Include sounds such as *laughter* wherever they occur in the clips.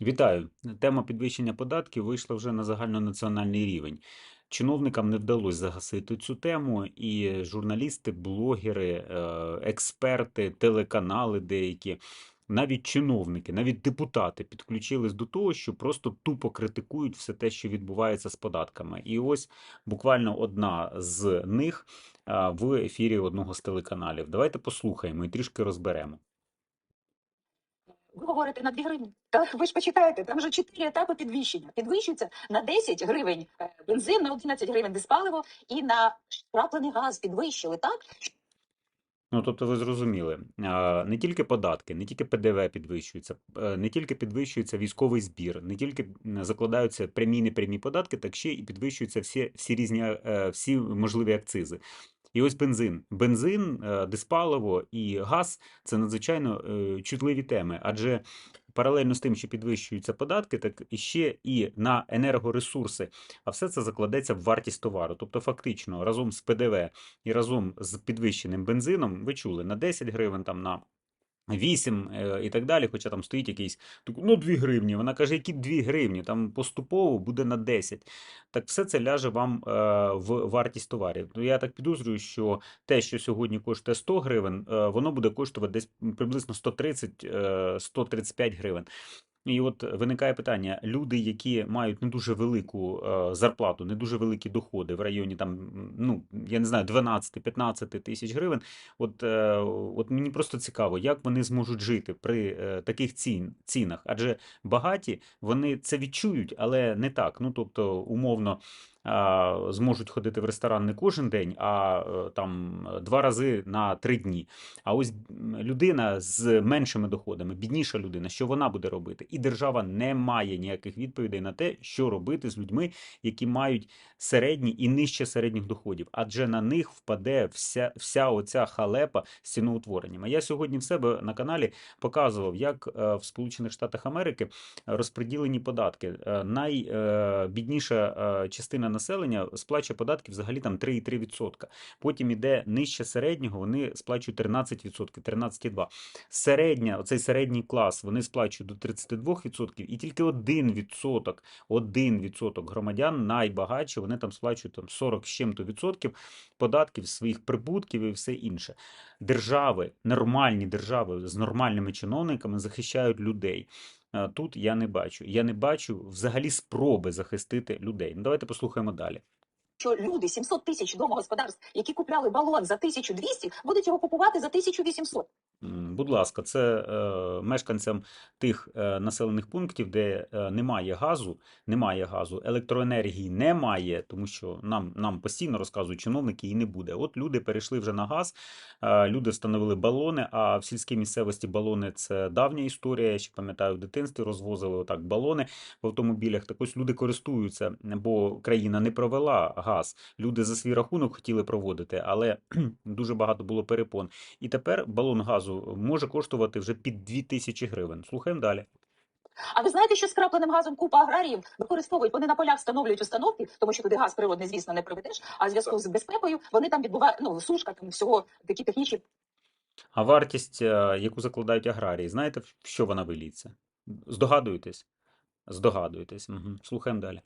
Вітаю! Тема підвищення податків вийшла вже на загальнонаціональний рівень. Чиновникам не вдалося загасити цю тему, і журналісти, блогери, е, експерти, телеканали деякі, навіть чиновники, навіть депутати підключились до того, що просто тупо критикують все те, що відбувається з податками. І ось буквально одна з них в ефірі одного з телеканалів. Давайте послухаємо і трішки розберемо. Ви говорите на 2 гривні. Та ви ж почитаєте, там вже 4 етапи підвищення. Підвищується на 10 гривень е, бензин, на 11 гривень диспаливо і на краплений газ підвищили, так? Ну, тобто ви зрозуміли, не тільки податки, не тільки ПДВ підвищується, е, не тільки підвищується військовий збір, не тільки закладаються прямі непрямі податки, так ще і підвищуються всі, всі різні, е, всі можливі акцизи. І ось бензин. Бензин, е, диспаливо і газ це надзвичайно е, чутливі теми, адже паралельно з тим, що підвищуються податки, так ще і на енергоресурси, а все це закладеться в вартість товару. Тобто, фактично, разом з ПДВ і разом з підвищеним бензином, ви чули, на 10 гривень, там на 8 е, і так далі, хоча там стоїть якийсь, ну 2 гривні. Вона каже, які 2 гривні, там поступово буде на 10. Так все це ляже вам е, в вартість товарів. Ну, я так підозрюю, що те, що сьогодні коштує 100 гривень, е, воно буде коштувати десь приблизно 130 е, 135 гривень. І от виникає питання: люди, які мають не дуже велику е, зарплату, не дуже великі доходи в районі там, ну я не знаю, 12-15 тисяч гривень. От, е, от мені просто цікаво, як вони зможуть жити при е, таких цін, цінах. Адже багаті вони це відчують, але не так. Ну тобто, умовно. А, Зможуть ходити в ресторан не кожен день, а е, там два рази на три дні. А ось людина з меншими доходами, бідніша людина, що вона буде робити? І держава не має ніяких відповідей на те, що робити з людьми, які мають середні і нижче середніх доходів, адже на них впаде вся, вся оця халепа з ціноутворенням. А я сьогодні в себе на каналі показував, як е, в Сполучених Штатах Америки розподілені податки. Е, Найбідніша е, частина населення сплачує податки взагалі там 3,3%. Потім іде нижче середнього, вони сплачують 13%, 13,2%. Середня, оцей середній клас, вони сплачують до 32%, і тільки 1%, 1% громадян найбагатші, вони там сплачують там 40 з чим-то відсотків податків, своїх прибутків і все інше. Держави, нормальні держави з нормальними чиновниками захищають людей. Е, Тут я не бачу. Я не бачу взагалі спроби захистити людей. Ну, давайте послухаємо далі. Що люди 700 тисяч домогосподарств, які купляли балон за 1200, будуть його купувати за 1800. Будь ласка, це е, мешканцям тих е, населених пунктів, де е, немає газу, немає газу, електроенергії немає, тому що нам, нам постійно розказують чиновники, і не буде. От люди перейшли вже на газ, люди встановили балони, а в сільській місцевості балони це давня історія. Я ще пам'ятаю, в дитинстві розвозили отак балони в автомобілях. Так ось люди користуються, бо країна не провела газ. Люди за свій рахунок хотіли проводити, але *clears throat* дуже багато було перепон. І тепер балон газу може коштувати вже під 2000 гривень. Слухаємо далі. А ви знаєте, що з крапленим газом купа аграріїв використовують? Вони на полях встановлюють установки, тому що туди газ природний, звісно, не приведеш. А в зв'язку з безпекою вони там відбувають ну сушка, там всього такі технічні А вартість, е, яку закладають аграрії, знаєте, в що вона виліться? Здогадуєтесь? Здогадуєтесь. Угу. Слухаємо далі.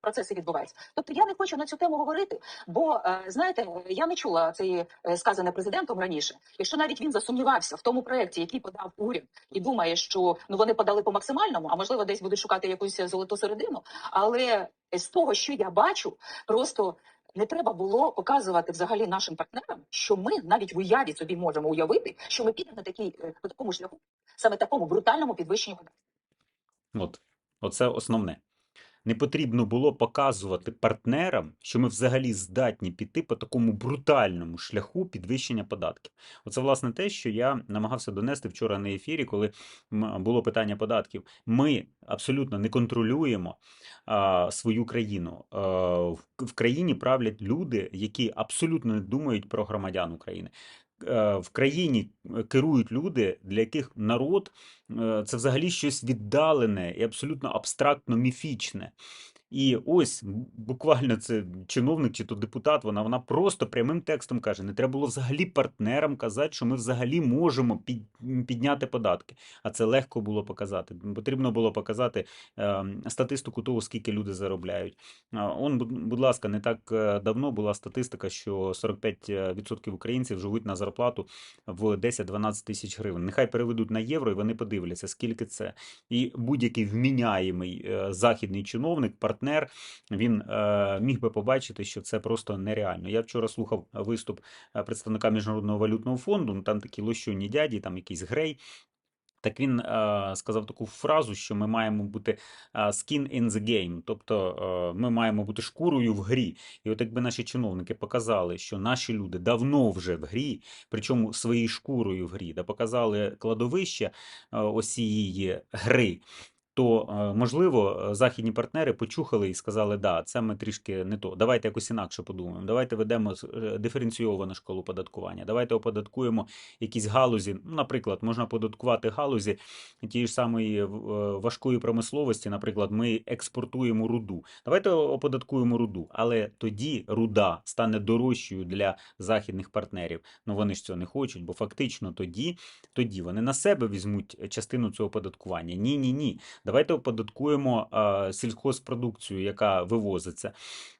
Процеси відбуваються. Тобто я не хочу на цю тему говорити, бо е, знаєте, я не чула це е, сказане президентом раніше. Якщо навіть він засумнівався в тому проєкті, який подав уряд, і думає, що ну вони подали по максимальному, а можливо, десь будуть шукати якусь золоту середину. Але з того, що я бачу, просто. Не треба було показувати взагалі нашим партнерам, що ми навіть в уяві собі можемо уявити, що ми підемо на такий е, по такому шляху, саме такому брутальному підвищенню. От, оце основне. Не потрібно було показувати партнерам, що ми взагалі здатні піти по такому брутальному шляху підвищення податків. Оце, власне, те, що я намагався донести вчора на ефірі, коли було питання податків. Ми абсолютно не контролюємо а, свою країну. А, в, в країні правлять люди, які абсолютно не думають про громадян України. Е, В країні е, керують люди, для яких народ е, це взагалі щось віддалене і абсолютно абстрактно міфічне. І ось буквально це чиновник чи то депутат, вона, вона просто прямим текстом каже: не треба було взагалі партнерам казати, що ми взагалі можемо під, підняти податки. А це легко було показати. Потрібно було показати е, статистику того, скільки люди заробляють. Он, будь ласка, не так е, давно була статистика, що 45% українців живуть на зарплату в 10-12 тисяч гривень. Нехай переведуть на євро, і вони подивляться, скільки це. І будь-який вміняємий е, західний чиновник, партнер, він е, міг би побачити, що це просто нереально. Я вчора слухав виступ е, представника Міжнародного валютного фонду. Ну там такі лощуні дяді, там якийсь грей. Так він е, сказав таку фразу, що ми маємо бути е, skin in the game, тобто е, ми маємо бути шкурою в грі. І от якби наші чиновники показали, що наші люди давно вже в грі, причому своєю шкурою в грі, да показали кладовище е, ось цієї гри. То е, можливо західні партнери почухали і сказали, да, це ми трішки не то. Давайте якось інакше подумаємо. Давайте ведемо е, диференційовану шкалу податкування. Давайте оподаткуємо якісь галузі. Наприклад, можна оподаткувати галузі тієї ж самої е, важкої промисловості. Наприклад, ми експортуємо руду. Давайте оподаткуємо руду, але тоді руда стане дорожчою для західних партнерів. Ну вони ж цього не хочуть, бо фактично тоді, тоді вони на себе візьмуть частину цього оподаткування. Ні, ні, ні. Давайте оподаткуємо е, сільхозпродукцію, яка вивозиться.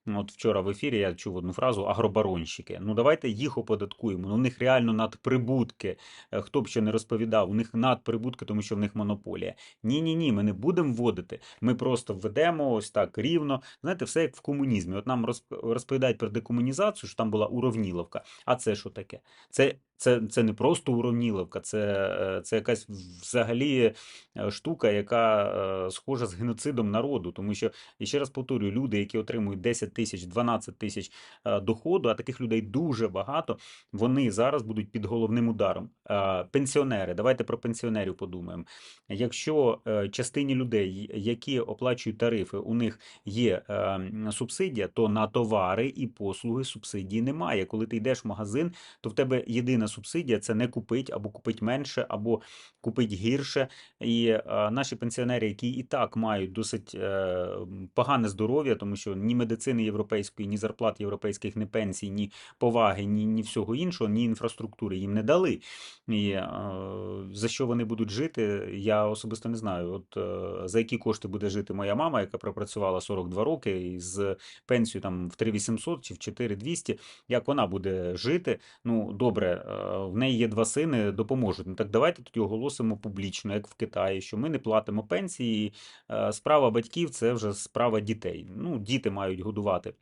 От вчора в ефірі я чув одну фразу агробаронщики. Ну давайте їх оподаткуємо. Ну, у них реально надприбутки. Е, Хто б що не розповідав, у них надприбутки, тому що в них монополія. Ні, ні, ні, ми не будемо вводити. Ми просто введемо ось так рівно. Знаєте, все як в комунізмі. От нам розп- розповідають про декомунізацію, що там була уравніловка. А це що таке? Це, це, це не просто уравніловка, це, е, це якась взагалі е, штука, яка е, схожа з геноцидом народу. Тому що, і ще раз повторюю, люди, які отримують 10 тисяч, 12 тисяч доходу, а таких людей дуже багато, вони зараз будуть під головним ударом. Пенсіонери, давайте про пенсіонерів подумаємо. Якщо частині людей, які оплачують тарифи, у них є субсидія, то на товари і послуги субсидії немає. Коли ти йдеш в магазин, то в тебе єдина субсидія це не купить або купить менше, або купить гірше. І е, наші пенсіонери, які і так мають досить е, погане здоров'я, тому що ні медицини європейської, ні зарплат європейських, ні пенсій, ні поваги, ні, ні всього іншого, ні інфраструктури їм не дали. І е, за що вони будуть жити, я особисто не знаю. От за які кошти буде жити моя мама, яка пропрацювала 42 роки і з пенсією там в 3800 чи в 4200, як вона буде жити? Ну добре, в неї є два сини, допоможуть. Ну так давайте тоді оголосимо публічно, як в Китаї, що ми не платимо пенсії. е, Справа батьків це вже справа дітей. Ну, діти мають годувати.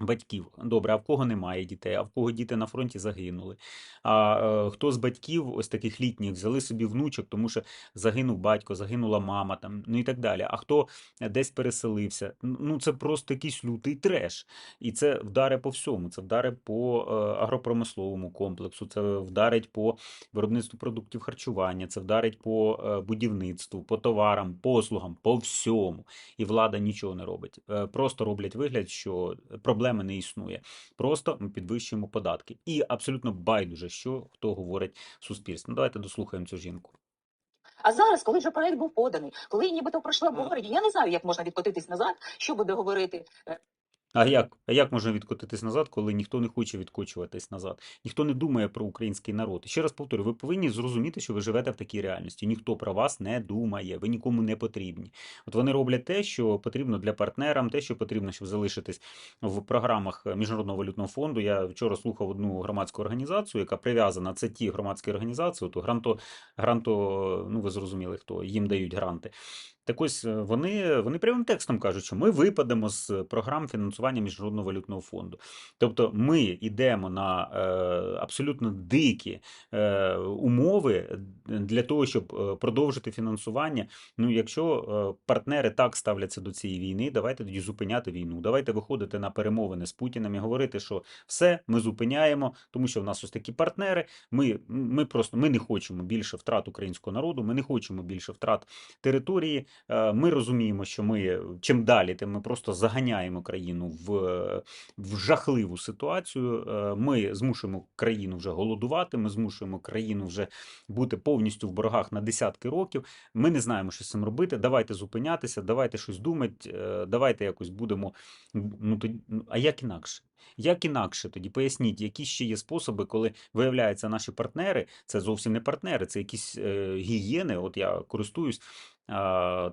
Батьків. Добре, а в кого немає дітей, а в кого діти на фронті загинули. А е, хто з батьків, ось таких літніх, взяли собі внучок, тому що загинув батько, загинула мама, там, ну і так далі. А хто десь переселився? Ну це просто якийсь лютий треш. І це вдари по всьому. Це вдари по е, агропромисловому комплексу, це вдарить по виробництву продуктів харчування, це вдарить по е, будівництву, по товарам, послугам, по всьому. І влада нічого не робить. Е, Просто роблять вигляд, що проблеми не існує. Просто ми підвищуємо податки. І абсолютно байдуже, що хто говорить суспільство. Ну, давайте дослухаємо цю жінку. А зараз, коли вже проект був поданий, коли нібито пройшло обговорення, я не знаю, як можна відкотитись назад, що буде говорити е, А як? А як можна відкотитись назад, коли ніхто не хоче відкочуватись назад? Ніхто не думає про український народ. І ще раз повторю, ви повинні зрозуміти, що ви живете в такій реальності. Ніхто про вас не думає, ви нікому не потрібні. От вони роблять те, що потрібно для партнерам, те, що потрібно, щоб залишитись в програмах Міжнародного валютного фонду. Я вчора слухав одну громадську організацію, яка прив'язана. Це ті громадські організації, то гранто, гранто, ну ви зрозуміли, хто їм дають гранти. Так ось е, вони, вони прямим текстом кажуть, що ми випадемо з програм фінансування Міжнародного валютного фонду. Тобто ми йдемо на е, абсолютно дикі е, умови для того, щоб продовжити фінансування. Ну, якщо партнери так ставляться до цієї війни, давайте тоді зупиняти війну. Давайте виходити на перемовини з Путіним і говорити, що все, ми зупиняємо, тому що в нас ось такі партнери. Ми, ми просто ми не хочемо більше втрат українського народу, ми не хочемо більше втрат території. Е, Ми розуміємо, що ми чим далі, тим ми просто заганяємо країну в, е, в жахливу ситуацію. Е, Ми змушуємо країну вже голодувати, ми змушуємо країну вже бути повністю в боргах на десятки років. Ми не знаємо, що з цим робити. Давайте зупинятися, давайте щось думати, е, давайте якось будемо. Ну, тоді, ну, а як інакше? Як інакше тоді поясніть, які ще є способи, коли виявляється наші партнери, це зовсім не партнери, це якісь е, гієни. От я користуюсь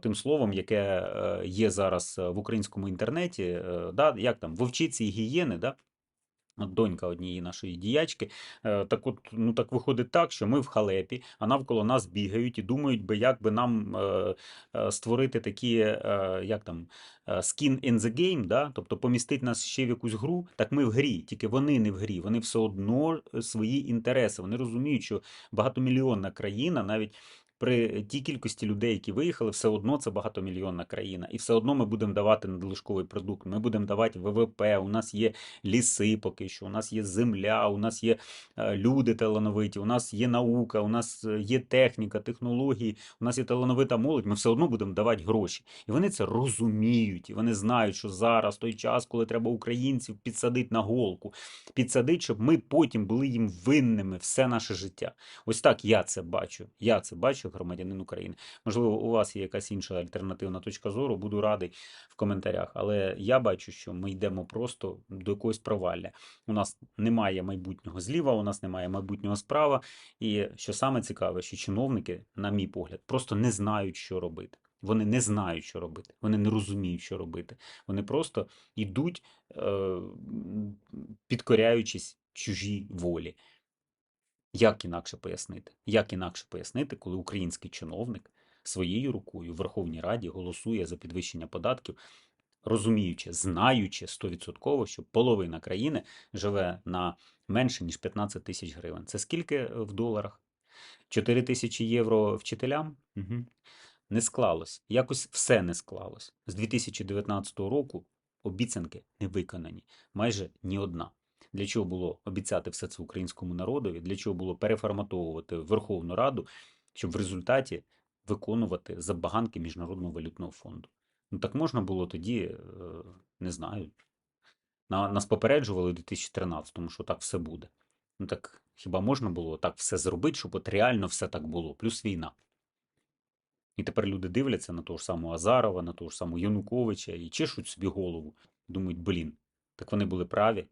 тим словом, яке е, є зараз е, в українському інтернеті. е, да, як там вовчиці і гієни, да? Донька однієї нашої діячки. Е, Так от, ну так виходить так, що ми в халепі, а навколо нас бігають і думають би, як би нам е, е, створити такі, е, як там, е, skin in the game, да? тобто помістити нас ще в якусь гру, так ми в грі, тільки вони не в грі, вони все одно е, свої інтереси. Вони розуміють, що багатомільйонна країна, навіть при тій кількості людей, які виїхали, все одно це багатомільйонна країна, і все одно ми будемо давати надлишковий продукт. Ми будемо давати ВВП. У нас є ліси, поки що, у нас є земля, у нас є е, люди талановиті, у нас є наука, у нас е, є техніка, технології, у нас є талановита молодь. Ми все одно будемо давати гроші. І вони це розуміють, і вони знають, що зараз той час, коли треба українців підсадити на голку, підсадити, щоб ми потім були їм винними все наше життя. Ось так я це бачу. Я це бачу, як громадянин України. Можливо, у вас є якась інша альтернативна точка зору. Буду радий в коментарях. Але я бачу, що ми йдемо просто до якогось провалля. У нас немає майбутнього зліва, у нас немає майбутнього справа. І що саме цікаве, що чиновники, на мій погляд, просто не знають, що робити. Вони не знають, що робити. Вони не розуміють, що робити. Вони просто йдуть, е, підкоряючись чужій волі. Як інакше пояснити? Як інакше пояснити, коли український чиновник своєю рукою в Верховній Раді голосує за підвищення податків, розуміючи, знаючи 100%, що половина країни живе на менше, ніж 15 тисяч гривень. Це скільки в доларах? 4 тисячі євро вчителям? Угу. Не склалось. Якось все не склалось. З 2019 року обіцянки не виконані. Майже ні одна. Для чого було обіцяти все це українському народові? Для чого було переформатовувати Верховну Раду, щоб в результаті виконувати забаганки Міжнародного валютного фонду? Ну так можна було тоді, е, не знаю. Нас попереджували у 2013-му, що так все буде. Ну так хіба можна було так все зробити, щоб от реально все так було? Плюс війна. І тепер люди дивляться на того ж самого Азарова, на того ж самого Януковича і чешуть собі голову. Думають, блін, так вони були праві.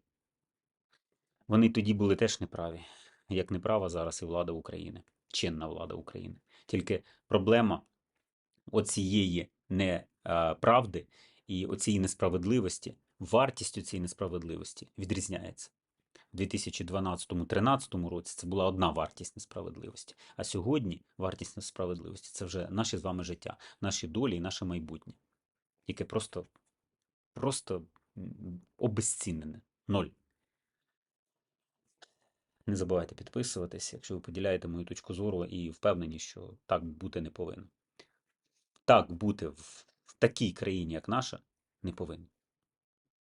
Вони тоді були теж неправі, як неправа зараз і влада України, чинна влада України. Тільки проблема оцієї неправди і оцієї несправедливості, вартістю цієї несправедливості відрізняється. У 2012-2013 році це була одна вартість несправедливості. А сьогодні вартість несправедливості це вже наше з вами життя, наші долі і наше майбутнє, яке просто, просто обезцінене. Ноль. Не забувайте підписуватись, якщо ви поділяєте мою точку зору і впевнені, що так бути не повинно. Так бути в такій країні, як наша, не повинно.